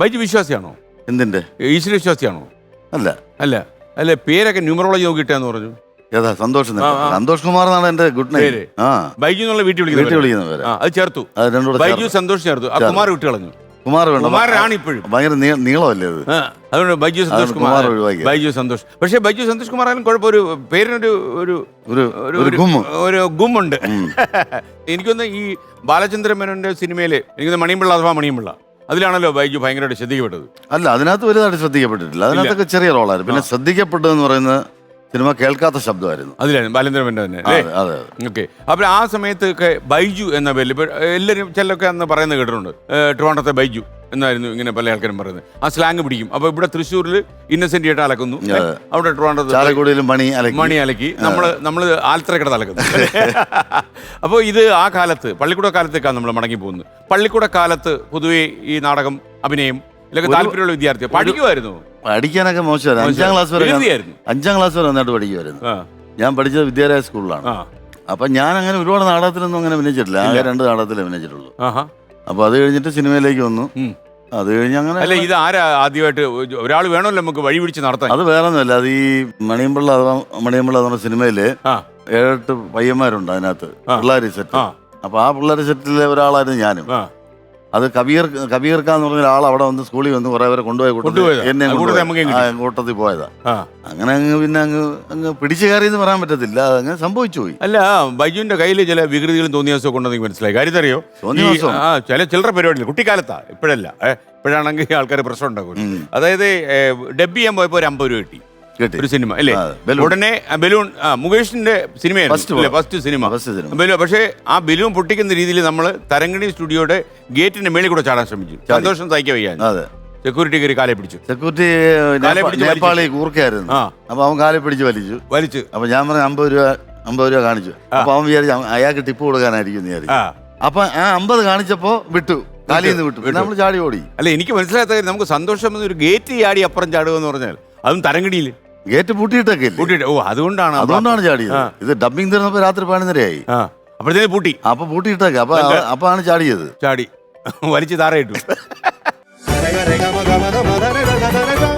ബൈജു വിശ്വാസിയാണോ? എന്തിന്റെ? ഈശ്വര വിശ്വാസിയാണോ? അല്ല. അല്ല. അല്ലെ പേരൊക്കെ ന്യൂമറോളജി നോക്കിയിട്ടാന്ന് പറഞ്ഞു. ഏതാ സന്തോഷം. സന്തോഷ് കുമാർ എന്നാണ് എന്റെ ഗുഡ് നൈറ്റ് ബൈജു എന്നുള്ള വീട്ടിൽ വീട്ടിൽ വിളിക്കുന്നത് വിളിക്കുന്ന പേര്. ആ അത് ചേർത്തു. ബൈജു. സന്തോഷ് ചേർത്തു. ആ. കുമാർ വിട്ട് കളഞ്ഞു കുമാർ വേണ്ട. കുമാരനാണ് ഇപ്പോഴും. ഭയങ്കര നീളമല്ലേ അത് അതുകൊണ്ട് ബൈജു സന്തോഷ് കുമാർ. ബൈജു സന്തോഷ്. പക്ഷേ ബൈജു സന്തോഷ് കുമാർ ആയാലും കുഴപ്പം ഒരു പേരിനൊരു ഒരു ഒരു ഒരു ഗുമ്മ് ഒരു ഗുമ്മുണ്ട് എനിക്കൊന്ന് ഈ ബാലചന്ദ്രൻ മേനോന്റെ സിനിമയിൽ എനിക്കൊന്ന് മണിയമ്പിള്ള അഥവാ മണിയമ്പിള്ള. അതിലാണല്ലോ ബൈജു ഭയങ്കരമായിട്ട് ശ്രദ്ധിക്കപ്പെട്ടത്. അല്ല അതിനകത്ത് വലുതായിട്ട് ശ്രദ്ധിക്കപ്പെട്ടിട്ടില്ല. അതിനകത്തൊക്കെ ചെറിയ റോളായിരുന്നു. പിന്നെ ശ്രദ്ധിക്കപ്പെട്ടതെന്ന് പറയുന്ന സിനിമ കേൾക്കാത്ത ശബ്ദമായിരുന്നു. അതിലായിരുന്നു. ബാലേന്ദ്രൻ മേനോൻ തന്നെ അതെ. ഓക്കെ. അപ്പോൾ ആ സമയത്തൊക്കെ ബൈജു എന്ന പേരിൽ എല്ലാവരും ചിലരൊക്കെ അന്ന് പറയുന്നത് കേട്ടിട്ടുണ്ട്. ട്രിവാണ്ടത്തെ ബൈജു. എന്നായിരുന്നു ഇങ്ങനെ പല ആൾക്കാരും പറയുന്നത്. ആ സ്ലാങ് പിടിക്കും. അപ്പൊ ഇവിടെ തൃശ്ശൂരിൽ ഇന്നസെന്റ് ആയിട്ട് അലക്കുന്നു. അവിടെ ട്രിവാൻഡ്രത്ത് മണി അലക്കി. മണി അലക്കി. നമ്മൾ നമ്മൾ ആൽത്തറക്കട അലക്കുന്നു. അപ്പോൾ ഇത് ആ കാലത്ത് പള്ളിക്കൂട കാലത്തേക്കാണ് നമ്മൾ മടങ്ങി പോകുന്നത്. പള്ളിക്കൂട കാലത്ത് പൊതുവേ ഈ നാടകം അഭിനയം ഇതിലൊക്കെ താല്പര്യമുള്ള വിദ്യാർത്ഥി പഠിക്കുമായിരുന്നു പഠിക്കാനൊക്കെ മോശമായിരുന്നു അഞ്ചാം ക്ലാസ് വരെ അഞ്ചാം ക്ലാസ് വരെ നന്നായിട്ട് പഠിക്കുമായിരുന്നു ഞാൻ പഠിച്ചത് വിദ്യാലയ സ്കൂളിലാണ്. അപ്പൊ ഞാൻ അങ്ങനെ ഒരുപാട് നാടകത്തിലൊന്നും അങ്ങനെ അഭിനയിച്ചിട്ടില്ല. ആകെ രണ്ട് നാടകത്തിൽ അഭിനയിച്ചിട്ടുള്ളൂ. ആഹാ അപ്പൊ അത് കഴിഞ്ഞിട്ട് സിനിമയിലേക്ക് വന്നു. അത് കഴിഞ്ഞ് അങ്ങനെ അല്ല ഇത് ആരാ ആദ്യമായിട്ട്? ഒരാൾ വേണമല്ലോ നമുക്ക് വഴി പിടിച്ച് നടത്താൻ. അത് വേറെ ഒന്നുമല്ല അത് ഈ മണിയമ്പിള്ള അഥവാ മണിയമ്പിള്ള എന്ന സിനിമയിൽ ഏഴെട്ട് പയ്യന്മാരുണ്ട് അതിനകത്ത്. പിള്ളേർ സെറ്റ് അപ്പൊ ആ പിള്ളേർ സെറ്റിലെ ഒരാളായിരുന്നു ഞാനും. അത് കബീർ കബീർക്കാന്ന് പറഞ്ഞ ഒരാൾ അവിടെ വന്ന് സ്കൂളിൽ വന്ന് കുറെ പേരെ കൊണ്ടുപോയ കൊണ്ടുപോയതാ? എന്നെ കൂട്ടത്തിൽ പോയതാ. അങ്ങനെ അങ്ങ് പിന്നെ അങ്ങ് അങ്ങ് പിടിച്ചു കയറി എന്ന് പറയാൻ പറ്റത്തില്ല. അങ്ങനെ സംഭവിച്ചു പോയി അല്ല ബൈജുവിന്റെ കയ്യിൽ ചില വികൃതികളും തോന്നിയ കൊണ്ടെന്ന് മനസ്സിലായി. കാര്യം അറിയോ ആ ചില ചിലരുടെ പരിപാടികൾ കുട്ടിക്കാലത്താ ഇപ്പോഴല്ല. ഇപ്പോഴാണെങ്കിൽ ആൾക്കാർ പ്രശ്നം ഉണ്ടാക്കും അതായത് ഡബ് ചെയ്യാൻ പോയപ്പോ ഒരു അമ്പത് രൂപ കിട്ടി. ഒരു സിനിമ അല്ലേ ഉടനെ ബലൂൺ മുകേഷിന്റെ സിനിമയായിരുന്നു ഫസ്റ്റ് സിനിമ. ബലൂൺ പക്ഷേ ആ ബലൂൺ പൊട്ടിക്കുന്ന രീതിയിൽ നമ്മൾ തരങ്കണി സ്റ്റുഡിയോയുടെ ഗേറ്റിന്റെ മേളിൽ കൂടെ ചാടാൻ ശ്രമിച്ചു. സന്തോഷം തയ്ക്ക വയ്യാൻ സെക്യൂരിറ്റി കയറി കാലെ പിടിച്ചു. സെക്യൂരിറ്റി കാലെ പിടിച്ചു നേപ്പാളി കൂർക്കായിരുന്നു അപ്പൊ അവൻ കാലെ പിടിച്ച് വലിച്ചു. വലിച്ചു. അപ്പൊ ഞാൻ പറഞ്ഞു അമ്പത് രൂപ അമ്പത് രൂപ കാണിച്ചു. അപ്പൊ അവൻ വിചാരിച്ചു അയാൾക്ക് ടിപ്പ് കൊടുക്കാനായിരിക്കും വിചാരിച്ചു. അപ്പൊ ആ അമ്പത് കാണിച്ചപ്പോ വിട്ടു. വിട്ടു. നമ്മൾ ചാടി ഓടി. അല്ല എനിക്ക് മനസ്സിലാത്ത കാര്യം നമുക്ക് സന്തോഷം ഒരു ഗേറ്റ് ചാടി അപ്പുറം ചാടുക എന്ന് പറഞ്ഞാൽ അതും തരങ്കടിയിൽ ഗേറ്റ് പൂട്ടിയിട്ടൊക്കെ ഇല്ലേ പൂട്ടിയിട്ട്. ഓ അതുകൊണ്ടാണ് അതുകൊണ്ടാണ് ചാടിയത്. ആ. ഇത് ഡബിങ് തീർന്നപ്പോ രാത്രി പതിനൊന്നരയായി ആ അപ്പോഴത്തേക്ക് പൂട്ടി. അപ്പൊ പൂട്ടിയിട്ടൊക്കെ. അപ്പൊ അപ്പൊ ആണ് ചാടിയത്. ചാടി. വലിച്ചു താറയിട്ടു